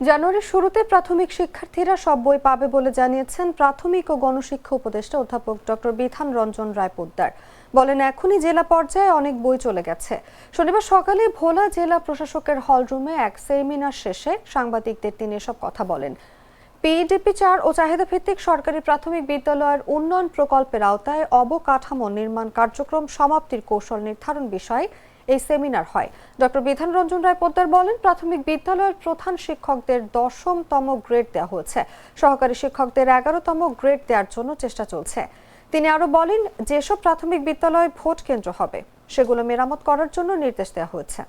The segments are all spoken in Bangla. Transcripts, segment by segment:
জানুয়ারির শুরুতে প্রাথমিক শিক্ষার্থীরা সব বই পাবে বলে জানিয়েছেন প্রাথমিক ও গণশিক্ষা উপদেষ্টা অধ্যাপক ডক্টর বিধান রঞ্জন রায় পোদ্দার। বলেন, এখনই জেলা পর্যায়ে অনেক বই চলে গেছে। শনিবার সকালে ভোলা জেলা প্রশাসকের হলরুমে এক সেমিনার শেষে সাংবাদিকদের তিনি এসব কথা বলেন। পিডিপি চার ও চাহিদা ভিত্তিক সরকারি প্রাথমিক বিদ্যালয়ের উন্নয়ন প্রকল্পের আওতায় অবকাঠামো নির্মাণ কার্যক্রম সমাপ্তির কৌশল নির্ধারণ বিষয়ে এই সেমিনার হয়। ডক্টর বিধান রঞ্জন রায় পোদ্দার বলেন, প্রাথমিক বিদ্যালয়ের প্রধান শিক্ষকদের দশমতম গ্রেড দেওয়া হয়েছে। সহকারী শিক্ষকদের এগারোতম গ্রেড দেওয়ার জন্য চেষ্টা চলছে। তিনি আরও বলেন, যেসব প্রাথমিক বিদ্যালয়ে ভোট কেন্দ্র হবে, সেগুলো মেরামত করার জন্য নির্দেশ দেওয়া হয়েছে।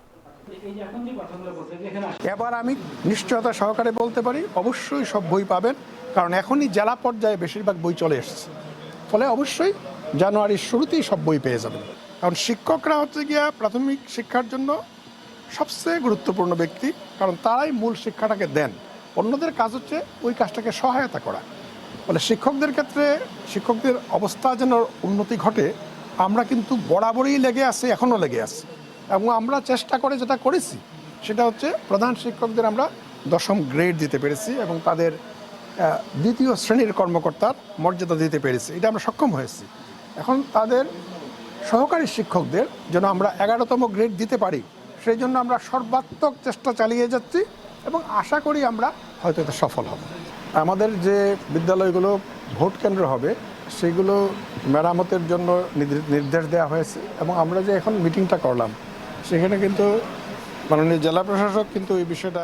এবার আমি নিশ্চয়তা সহকারে বলতে পারি, অবশ্যই সব বই পাবেন, কারণ এখনই জেলা পর্যায়ে বেশিরভাগ বই চলে এসেছে। ফলে অবশ্যই জানুয়ারির শুরুতেই সব বই পেয়ে যাবেন। কারণ শিক্ষকরা হচ্ছে গিয়া প্রাথমিক শিক্ষার জন্য সবচেয়ে গুরুত্বপূর্ণ ব্যক্তি, কারণ তারাই মূল শিক্ষাটাকে দেন। অন্যদের কাজ হচ্ছে ওই কাজটাকে সহায়তা করা। ফলে শিক্ষকদের ক্ষেত্রে শিক্ষকদের অবস্থা যেন উন্নতি ঘটে, আমরা কিন্তু বরাবরই লেগে আছি এখনও লেগে আছি। এবং আমরা চেষ্টা করে যেটা করেছি, সেটা হচ্ছে প্রধান শিক্ষকদের আমরা দশম গ্রেড দিতে পেরেছি এবং তাদের দ্বিতীয় শ্রেণির কর্মকর্তার মর্যাদা দিতে পেরেছি। এটা আমরা সক্ষম হয়েছি। এখন তাদের সহকারী শিক্ষকদের যেন আমরা এগারোতম গ্রেড দিতে পারি, সেই জন্য আমরা সর্বাত্মক চেষ্টা চালিয়ে যাচ্ছি এবং আশা করি আমরা হয়তো এতে সফল হব। আমাদের যে বিদ্যালয়গুলো ভোট কেন্দ্র হবে, সেগুলো মেরামতের জন্য নির্দেশ দেওয়া হয়েছে এবং আমরা যে এখন মিটিংটা করলাম, সেখানে কিন্তু মাননীয় জেলা প্রশাসক কিন্তু এই বিষয়টা